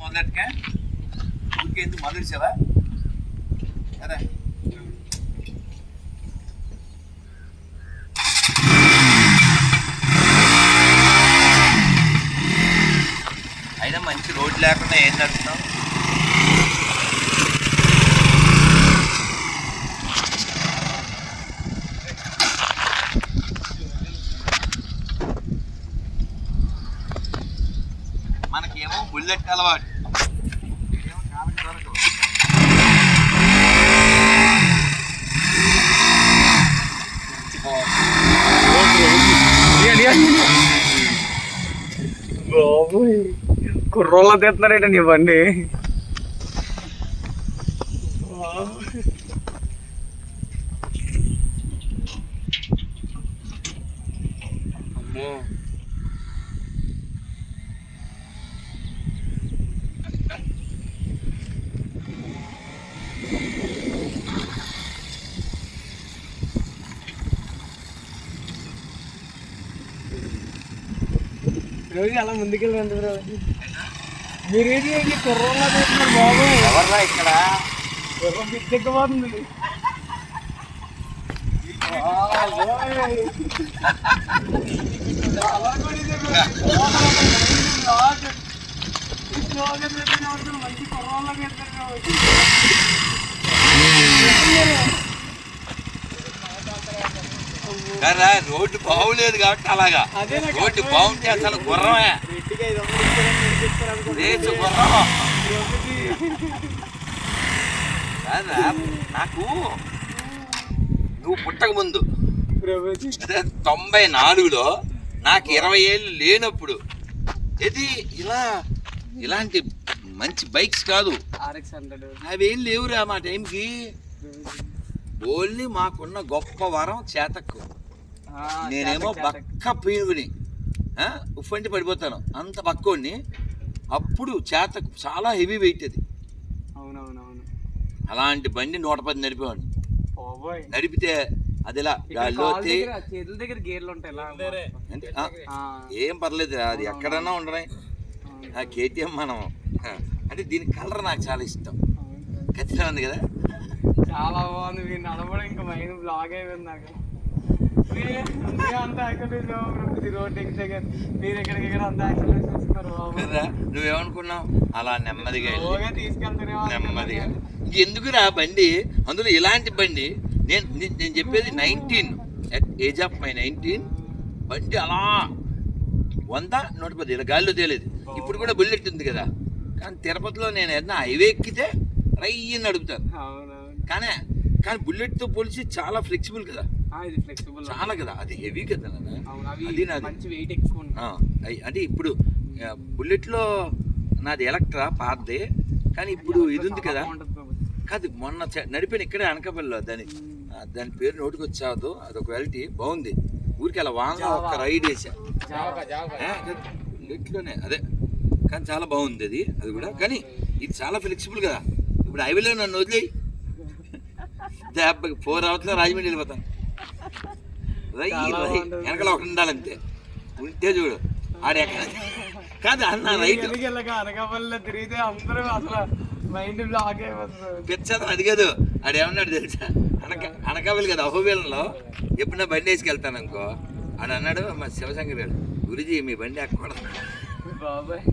మొదలెట్టుకే ఊరికేందుకు మొదలుచావా కదా అయినా మంచి రోడ్ లేకుండా ఏం నడుస్తుంది అలవాటు. బాబోయ్ కుర్రోళ్ళ తెస్తున్నారేట నీ బండి అమ్మో రోజు అలా ముందుకెళ్ళండి బ్రో మీరేంటి ఏంటి కుర్రోళ్ళ తెస్తున్నారు బాబోయ్ ఎవర్రా ఇక్కడ కుర్రం పిచ్చెక్కిపోతుంది మంచి కుర్రోళ్ళకి కదా రోడ్డు బాగులేదు కాబట్టి అలాగా. రోడ్డు బాగుంటే అసలు గుర్రమే. రేసు గుర్రం. కాదా నాకు నువ్వు పుట్టక ముందు. తొంభై నాలుగులో నాకు ఇరవై ఏళ్ళు లేనప్పుడు ఇది ఇలా ఇలాంటి మంచి బైక్స్ కాదు. అవేం లేవురా మా టైంకి. ఓన్లీ మాకున్న గొప్ప వరం చేతక్కు. నేనేమో బక్క పీనుగుని ఉఫ్ఫంటి పడిపోతాను. అంత బక్కోడిని అప్పుడు చేతకు చాలా హెవీ వెయిట్ అది. అవునవునవును. అలాంటి బండి నూట పది నడిపేవాడిని. నడిపితే అది ఇలా ఇక్కడ గాల్లో కాలు తే- దగ్గర, చేతుల దగ్గర గేర్లు ఉంటాయి ఏం పర్లేదు అది ఎక్కడన్నా ఉండడం కేటీఎం మనం. అంటే దీని కలర్ నాకు చాలా ఇష్టం. ఖచ్చితంగా ఉంది కదా? చాలా బాగుంది. మీరు నడవడం ఇంకా మైండ్ బ్లాగ్ అయిపోయింది నాకు. అంత యాక్టివిటీస్ రోడ్ ఎక్కితే మీరు ఎక్కడికెక్కడ అంత యాక్టివిటీస్ చేస్తున్నారు బాబు. నువ్వేమనుకున్నావు? అలా నెమ్మదిగా వెళ్ళి. స్లోగా తీసుకెళ్తూనే ఉన్నాను. నెమ్మదిగా. ఎందుకురా బండి? అందులో ఇలాంటి బండి నేను నేను- చెప్పేది nineteen age of my nineteen బండి అలా వంద నూట పది ఇలా గాల్లో తేలేదు. ఇప్పుడు కూడా బుల్లెట్ ఉంది కదా. కానీ తిరుపతిలో నేను ఏదైనా హైవే ఎక్కితే రయ్యి నడుపుతాను కానీ కానీ బుల్లెట్తో పోలిసి చాలా ఫ్లెక్సిబుల్ కదా. ఆ, ఇది ఫ్లెక్సిబుల్ చాలా కదా. అది హెవీ కదా అది. మంచి వెయిట్ ఎక్కువ అంటే ఇప్పుడు బుల్లెట్లో నాది ఎలక్ట్రా పాతదే కానీ ఇప్పుడు ఇది ఉంది కదా. కాదు మొన్న నడిపిన ఇక్కడే అనకాపల్లిలో దాని దాని పేరు నోటికి వచ్చాదు. అది ఒక వెరైటీ బాగుంది. ఊరికి అలా వాంగ ఒక రైడ్ వేసా బుల్లెట్లోనే అదే. కానీ చాలా బాగుంది అది. అది కూడా. కానీ ఇది చాలా ఫ్లెక్సిబుల్ కదా. ఇప్పుడు హైవేలో నన్ను వదిలేయి. దెబ్బకి ఫోర్ అవర్స్లో రాజమండ్రి వెళ్ళిపోతాను. రై. వెనకాల ఒకటి ఉండాలంతే ఉంటే చూడు ఆడు ఎక్కడ. కాదు అన్న రైట్. అనకాపల్లిలో తిరిగితే అందరూ అసలు మైండ్ బ్లాక్ అయిపోతుంది పిచ్చదం అది కాదు ఆడు ఏమన్నాడు తెలుసా? అనక అనకాపల్లి కదా అహోబిలంలో ఎప్పుడైనా బండి వేసుకెళ్తాను అనుకో ఆడు అన్నాడు మా శివశంకర్ గారు గురుజీ మీ బండి ఎక్కకూడదు. బాబాయ్.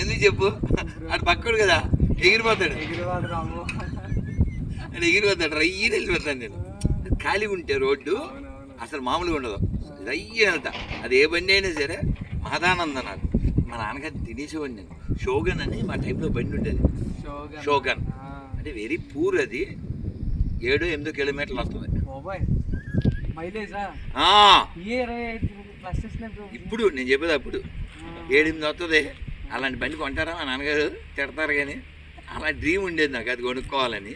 ఎందుకు చెప్పు? ఆడు పక్కడు కదా ఎగిరిపోతాడు. ఎగిరివాడు రాము ఆడు ఎగిరిపోతాడు రయ్యి వెళ్ళిపోతాను నేను. ఖాళీ ఉంటే రోడ్డు అసలు మామూలుగా ఉండదు. రయ్యి వెళ్తా. అది ఏ బండి అయినా సరే మహదానంద నాకు. మా నాన్నగారు తినేసేవాడిని నేను. షోగన్ అని మా టైంలో బండి ఉండేది. షోగన్. అంటే వెరీ పూర్ అది. ఏడు ఎనిమిది కిలోమీటర్లు వస్తుంది. ఇప్పుడు? నేను చెప్పేది అప్పుడు. ఏడెనిమిది వస్తుంది. అలాంటి బండి కొంటారా మా నాన్నగారు? తిడతారు కానీ. అలా డ్రీమ్ ఉండేది నాకు. అది కొనుక్కోవాలని.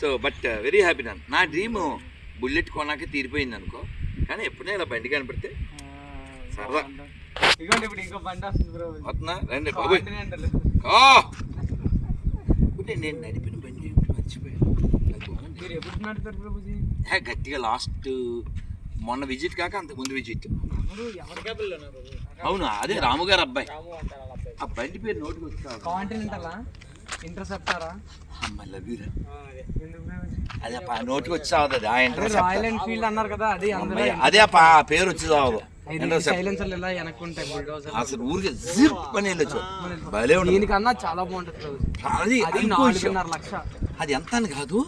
సో బట్ వెరీ హ్యాపీ నన్ను నా డ్రీమ్ బుల్లెట్ కొనాక తీరిపోయింది అనుకో. కానీ ఎప్పుడైనా ఇలా బండి కనపడితే సరదా. ఇదిగోండి ఇప్పుడు ఇంకో బండి వస్తుంది బ్రో. వస్తున్నా? రండి నేను నడిపిన బండి మర్చిపోయాను. మీరు ఎప్పుడు నడుపుతారు ప్రభుజీ గట్టిగా లాస్ట్ మొన్న విజిట్ కాక అంత ముందు విజిట్ అవును? అదే రాము. గారు అబ్బాయి. ఆ బండి పేరు నోటికి కాంటినెంటలా? ఇంటర్సెప్టారా? అదే. నోటికి వచ్చావు అది ఆ ఇంటర్సెప్టర్ ఎన్ఫీల్డ్ అన్నారు కదా అది అందులో అదే పా- పేరు వచ్చి చావదు. ఇంటర్సెప్టర్ సైలెన్సర్లు ఇలా వెనక్కుంటాయి బుల్డోజర్ అసలు ఊరికి జిప్ అని వెళ్ళొచ్చు. భలే ఉంటుంది దీనికన్నా చాలా బాగుంటుంది. అది అది ఇంకో విషయం. నాలుగున్నర లక్ష. అది ఎంత అని కాదు?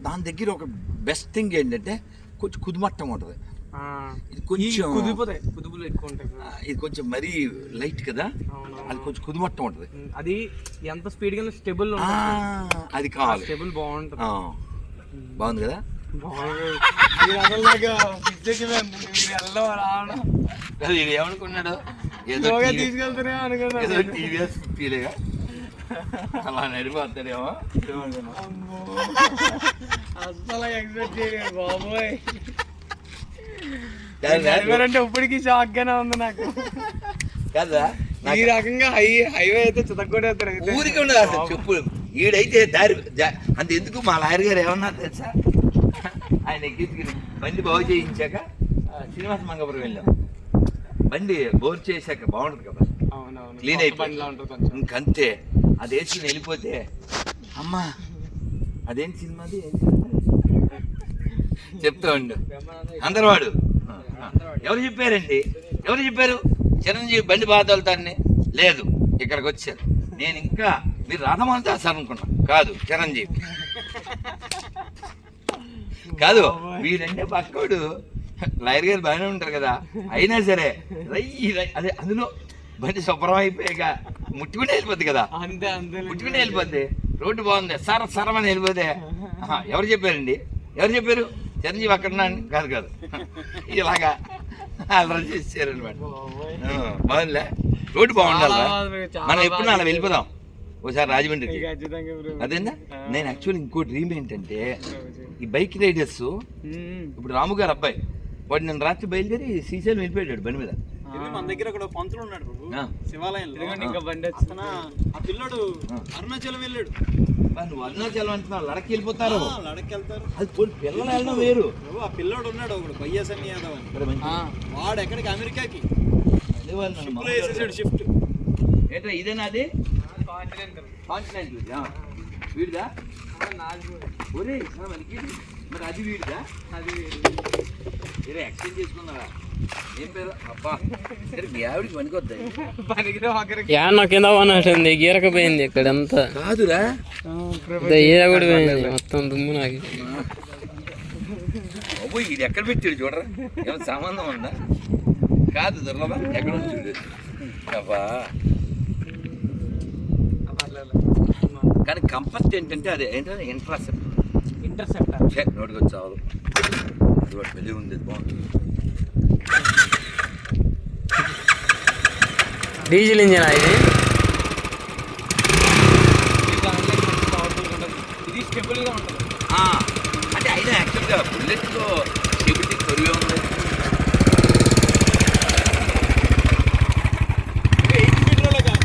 దాని దగ్గర ఒక బెస్ట్ థింగ్ ఏంటంటే కొంచెం కుదుమట్టం ఉంటుంది. ఇది కొంచెం కుదిపోతాయి. కుదుపులు ఎక్కువ ఉంటాయి. ఇది కొంచెం మరీ లైట్ కదా? అవును అది కొంచెం కుదుమట్టం ఉంటుంది. అది ఎంత స్పీడ్గా స్టెబుల్ అది కావాలి. స్టెబుల్ బాగుంటుంది. బాగుంది కదా? అసలు నాకు పిచ్చెక్కి పోయింది. మీరు వెళ్ళడం రావడం. అది ఇది ఏమనుకున్నాడు? ఏదో స్లోగా టీ- తీసుకెళ్తారే అనుకున్నాను. ఏదో టీవీఎస్ ఫీలేగా? అలా నడిపోతాడేమో ఏమనుకున్నావు? అమ్మో. అస్సలు ఎక్స్పెక్ట్ చేయలేదు బాబోయ్. అంటే ఇప్పటికీ షాక్ గానే ఉంది నాకు. కాదా ఈ రకంగా హై హైవే అయితే చితగ్గొడేస్తారు అయితే. ఊరికి ఉండదు అసలు చెప్పు ఈడైతే దారి అంత ఎందుకు మా లాయర్ గారు ఏమన్నారు తెలుసా? ఆయన ఎక్కించుకుని బండి బాగు చేయించాక శ్రీనివాస మంగపురం వెళ్ళాం. బండి బోర్ చేశాక బాగుంటుంది కదా. క్లీన్ కొత్త అయిపోయి బండిలా ఉంటుంది కొంచెం. ఇంకంతే అది వేసుకుని వెళ్ళిపోతే అమ్మా అదేం సినిమాది? చెప్తా ఉండు. అందరు వాడు ఎవరు చెప్పారండి? ఎవరు చెప్పారు? చిరంజీవి బండి బాగా తోలుతారని లేదు ఇక్కడికి వచ్చారు. నేను ఇంకా మీరు రాధమాన చేస్తారు అనుకున్నా కాదు చిరంజీవి. కాదు వీడంటే పక్కోడు. లాయర్ గారు బాగానే ఉంటారు కదా. అయినా సరే రయ్యి రయ్యి అదే అందులో బండి శుభ్రం అయిపోయాక ముట్టుకుంటే వెళ్ళిపోద్ది కదా. అంతే అంతే. ముట్టుకుంటే వెళ్ళిపోద్ది. రోడ్డు బాగుంది. సర సరమని వెళ్ళిపోతే. ఎవరు చెప్పారండి? ఎవరు చెప్పారు? చిరంజీవి అక్కడ కాదు కాదు. ఇలాగా అలా చేశారనమాట బాగుందిలే. రోడ్డు బాగుండాలి మనం ఎప్పుడు అలా. వెళ్ళిపోదాం. ఒకసారి రాజమండ్రికి బ్రో. అదేనా నేను యాక్చువల్లీ ఇంకో డ్రీమ్ ఏంటంటే ఈ బైక్ రైడర్స్. ఇప్పుడు రాము గారు అబ్బాయి వాడు నేను రాత్రి బయలుదేరి శ్రీశైలం వెళ్ళిపోయాడు బండి మీద. మన దగ్గర ఒక పంతులు ఉన్నాడు. శివాలయంలో. ఇంకా బండి ఆ పిల్లడు అరుణాచలం వెళ్ళాడు. నువ్వు అరుణాచలం అంటున్నావు లడకి వెళ్ళిపోతారు. వెళ్తారు. అది పోనీ పిల్లలు వెళ్ళడం వేరు. ఆ పిల్లోడు ఉన్నాడు ఒకడు వైఎస్ఎన్ యాదవ్ అని. వాడు ఎక్కడికి? అమెరికాకి. వేసేసాడు షిఫ్ట్ ఏంట్రా ఇదేనా అది కాంటినెంటల్. కాంటినెంట్ వీడిదా. ఒరే మనకి మరి అది వీడిదా? అది వేరే ఎక్స్చేంజ్ చేసుకున్నారా ఏం పేరు? అబ్బా. సరే మీ ఆవిడకి పనికొద్దా పనికి ఒకరికి. యా నాకు కింద ఉన్నట్టుంది గీరకపోయింది ఇక్కడ అంతా కాదురా ఈర కూడా పోయింది మొత్తం దుమ్ము నాకు. బాబు ఇది ఎక్కడ పెట్టాడు చూడరా? ఏమైనా సంబంధం ఉందా? కాదు దుర్లభ ఎక్కడ చూడు. అబ్బా. కానీ కంఫర్ట్ ఏంటంటే అదే ఏంటంటే ఇంట్రెస్ట్. ఇంటర్సెప్టర్. ఛే, నోటికి వచ్చి అది ఒకటి పెళ్ళి ఉంది అది డీజిల్ ఇంజిన్ ఇది ఇది స్టెబుల్గా ఉంటుంది ఆ, అంటే అయినా యాక్చువల్గా బుల్లెట్లో స్టెబిలిటీ కొరివే ఉంది ఎయిట్ ఫీట్లలో కాదు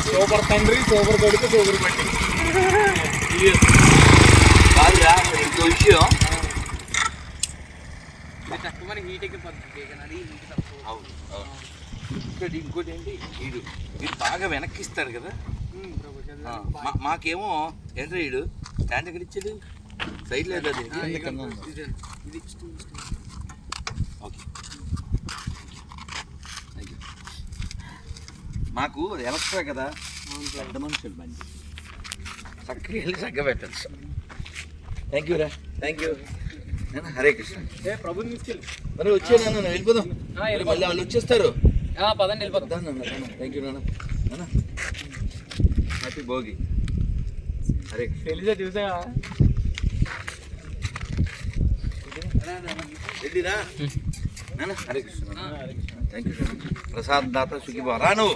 సూపర్ తండ్రి సూపర్ కొడుకు సూపర్ పట్టి. కాదురా ఇంకో విషయం. తక్కువ హీట్ ఎక్కిపోతుంది అది హీట్ తక్కువ. అవును అవును. ఇంకోటి ఇంకోటి ఏంటి? వీడు వీడు బాగా వెనక్కిస్తాడు కదా. మాకేమో ఏంట్రా వీడు? స్టాండ్ ఎక్కడ ఇచ్చాడు? సైడ్ లేదు అది. ఓకే థ్యాంక్ యూ మాకు ఎలక్ట్రా కదా. పెద్ద మనుషులు బండి. చక్కగా వెళ్ళి చక్కగా పెట్టచ్చు థ్యాంక్ యూ రా. థ్యాంక్ యూ నాన్న హరే కృష్ణ. తీసుకెళ్ళి. మరి వచ్చే నాన్న నాన్న, వెళ్ళిపోదాం. మళ్ళీ వాళ్ళు వచ్చేస్తారు. పదండి వెళ్ళిపోతాం థ్యాంక్ యూ నాన్న. నాన్న. హ్యాపీ భోగి. హరే కృష్ణ. తెలిసా చూసా వెళ్ళిరా. నాన్న హరే కృష్ణ. థ్యాంక్ యూ ప్రసాద్ దాత సుఖీ రా నువ్వు